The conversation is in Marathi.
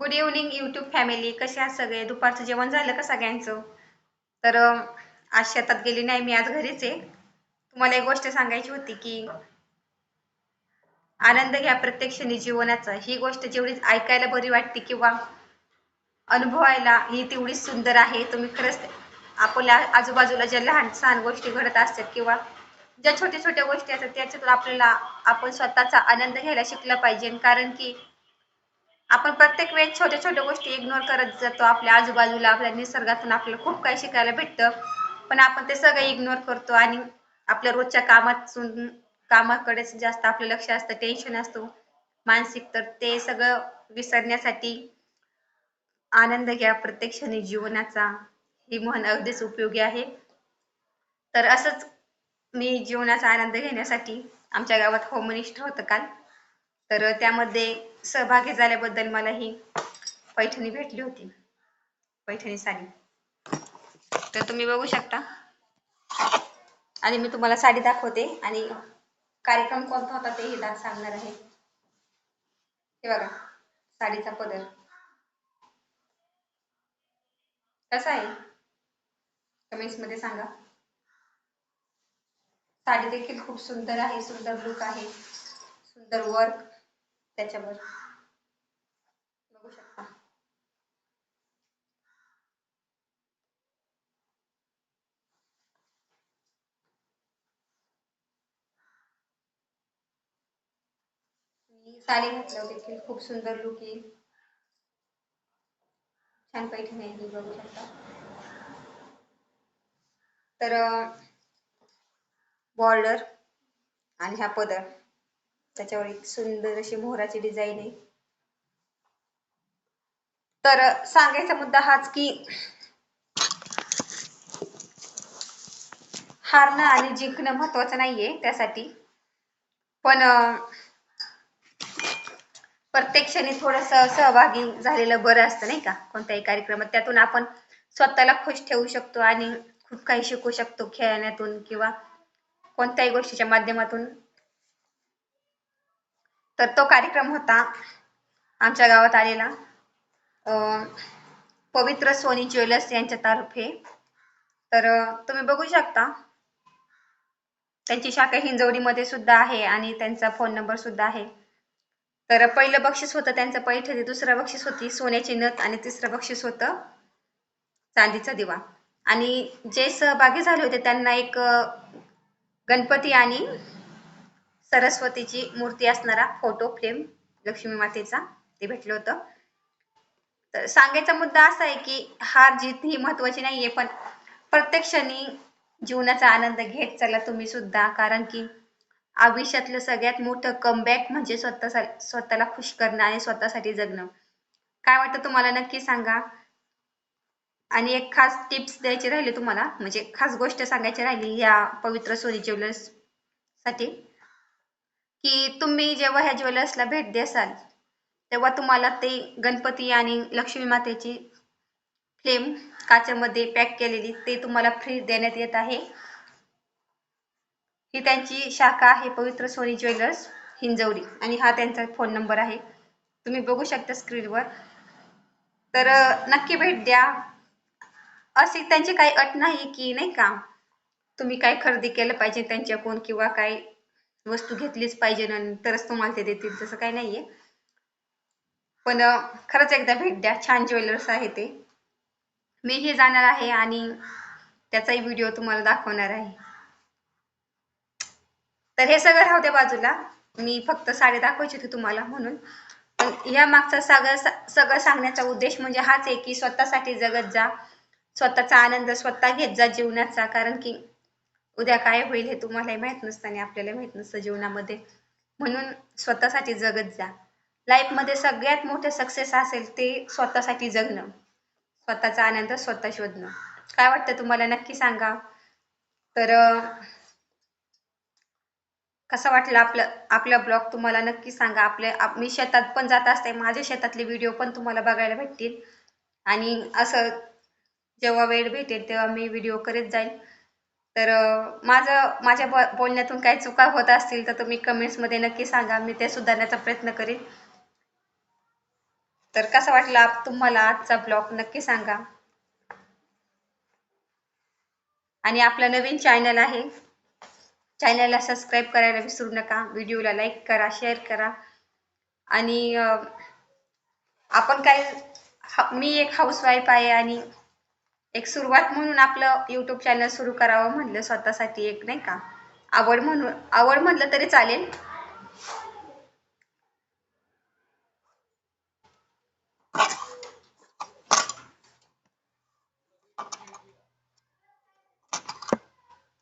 गुड इव्हनिंग यूट्यूब फॅमिली कसे आहात सगळे? दुपारचं जेवण झालं का सगळ्यांचं? तर आज शेतात गेली नाही मी आज घरीच आहे. तुम्हाला एक गोष्ट सांगायची होती की आनंद घ्या प्रत्येक क्षणी जीवनाचा. ही गोष्ट जेवढी ऐकायला बरी वाटते किंवा अनुभवायला ही तेवढीच सुंदर आहे. तुम्ही खरंच आपल्या आजूबाजूला ज्या लहान सहान गोष्टी घडत असतात किंवा ज्या छोट्या छोट्या गोष्टी असतात त्याच्यातून आपल्याला आपण स्वतःचा आनंद घ्यायला शिकला पाहिजे. कारण की आपण प्रत्येक वेळेस छोट्या छोट्या गोष्टी इग्नोर करत जातो. आपल्या आजूबाजूला आपल्या निसर्गातून आपल्याला खूप काही शिकायला भेटतं. पण आपण ते सगळं इग्नोर करतो आणि आपल्या रोजच्या कामातून कामाकडेच जास्त आपलं लक्ष असतं टेन्शन असतो. मानसिक तर ते सगळं विसरण्यासाठी आनंद घ्या प्रत्येक क्षणी जीवनाचा. ही म्हण अगदीच उपयोगी आहे. तर असंच मी जीवनाचा आनंद घेण्यासाठी आमच्या गावात होमनिष्ठ होतं काल. तर त्यामध्ये सहभागी झाल्याबद्दल मला ही पैठणी भेटली होती. पैठणी साडी. तर तुम्ही बघू शकता. आणि मी तुम्हाला साडी दाखवते. आणि कार्यक्रम कोणता होता तेही दा- सांगणार आहे. हे बघा साडीचा पदर. कसा आहे? कमेंट्समध्ये सांगा. साडी देखील खूप सुंदर आहे सुंदर लुक आहे. सुंदर वर्क त्याच्यावर बघू शकता. मी साडी घातल्यावर देखील खूप सुंदर लुक येईल. छान पैठणी आहे बघू शकता. तर बॉर्डर आणि हा पदर. त्याच्यावर एक सुंदर अशी मोहराची डिझाईन आहे. तर सांगायचा मुद्दा हाच की हारणं आणि जिंकणं महत्वाचं नाहीये त्यासाठी. पण प्रत्येक क्षणी थोडस सहभागी झालेलं बरं असतं नाही का? कोणत्याही कार्यक्रमात. त्यातून आपण स्वतःला खुश ठेवू शकतो आणि खूप काही शिकू शकतो खेळण्यातून किंवा कोणत्याही गोष्टीच्या माध्यमातून. तर तो कार्यक्रम होता आमच्या गावात आलेला. अं, पवित्र सोनी ज्वेलर्स यांच्या तर्फे तर तुम्ही बघू शकता. त्यांची शाखा हिंजवडीमध्ये सुद्धा आहे आणि त्यांचा फोन नंबर सुद्धा आहे. तर पहिलं बक्षीस होतं त्यांचं पैठणी दुसरं बक्षीस होती सोन्याची नथ आणि तिसरं बक्षीस होतं चांदीचा दिवा. आणि जे सहभागी झाले होते त्यांना एक गणपती आणि सरस्वतीची मूर्ती असणारा फोटो फ्रेम लक्ष्मी मातेचा ते भेटलं होतं. तर सांगायचा मुद्दा असा आहे की हार जीत ही महत्वाची नाहीये पण प्रत्येक क्षणी जीवनाचा आनंद घेत चला तुम्ही सुद्धा. कारण की आयुष्यातलं सगळ्यात मोठं कमबॅक म्हणजे स्वतः स्वतःला खुश करणं आणि स्वतःसाठी जगणं. काय वाटतं तुम्हाला? नक्की सांगा. आणि एक खास टिप्स द्यायची राहिली तुम्हाला म्हणजे खास गोष्ट सांगायची राहिली या पवित्र सोनी ज्वेलर्ससाठी. की तुम्ही जेव्हा ह्या ज्वेलर्सला भेट द्याल तेव्हा तुम्हाला ते गणपती आणि लक्ष्मी मातेची फ्लेम काचेमध्ये पॅक केलेली ते तुम्हाला फ्री देण्यात येत आहे. ही त्यांची शाखा आहे पवित्र सोनी ज्वेलर्स हिंजवडी आणि हा त्यांचा फोन नंबर आहे. तुम्ही बघू शकता स्क्रीनवर. तर नक्की भेट द्या. अशी त्यांची काही अट नाही की नाही का? तुम्ही काय खरेदी केलं पाहिजे त्यांच्याकडून किंवा काही वस्तू घेतलीच पाहिजे तरच तुम्हाला ते देतील तसं काही नाहीये. पण खरंच एकदा भेट द्या. छान ज्वेलर्स आहे ते. मी हे जाणार आहे आणि त्याचाही व्हिडिओ तुम्हाला दाखवणार आहे. तर हे सगळं राहू बाजूला. मी फक्त साडे दाखवायची होती तुम्हाला म्हणून. पण या मागचा सगळं सगळं सांगण्याचा उद्देश म्हणजे हाच आहे की स्वतःसाठी जगत जा. स्वतःचा आनंद स्वतः घेत जा जीवनाचा. कारण की उद्या काय होईल हे तुम्हालाही माहीत नसतं आणि आपल्याला माहीत नसतं जीवनामध्ये. म्हणून स्वतःसाठी जगत जा. लाईफमध्ये सगळ्यात मोठं सक्सेस असेल ते स्वतःसाठी जगणं. स्वतःचा आनंद स्वतः शोधणं. काय वाटतं तुम्हाला? नक्की सांगा. तर कसं कसा वाटला आपलं आपला ब्लॉग तुम्हाला नक्की सांगा. आपल्या आप- मी शेतात पण जात असते. माझ्या शेतातले व्हिडिओ पण तुम्हाला बघायला भेटतील. आणि असं जेव्हा वेळ भेटेल तेव्हा मी व्हिडिओ करत जाईल. तर माझं माझ्या ब- बोलण्यातून काही चुका होत असतील तर तुम्ही कमेंट्समध्ये नक्की सांगा. मी ते सुधारण्याचा प्रयत्न करीन. तर कसा वाटला तुम्हाला आजचा ब्लॉग? नक्की सांगा. आणि आपलं नवीन चॅनल आहे. चॅनलला सबस्क्राईब करायला विसरू नका. व्हिडिओला लाईक करा शेअर करा. आणि आपण काय मी एक हाऊसवाईफ आहे आणि एक सुरुवात म्हणून आपलं यूट्यूब चॅनल सुरू करावं म्हणलं स्वतःसाठी एक नाही का? आवड म्हणून आवड म्हणलं तरी चालेल.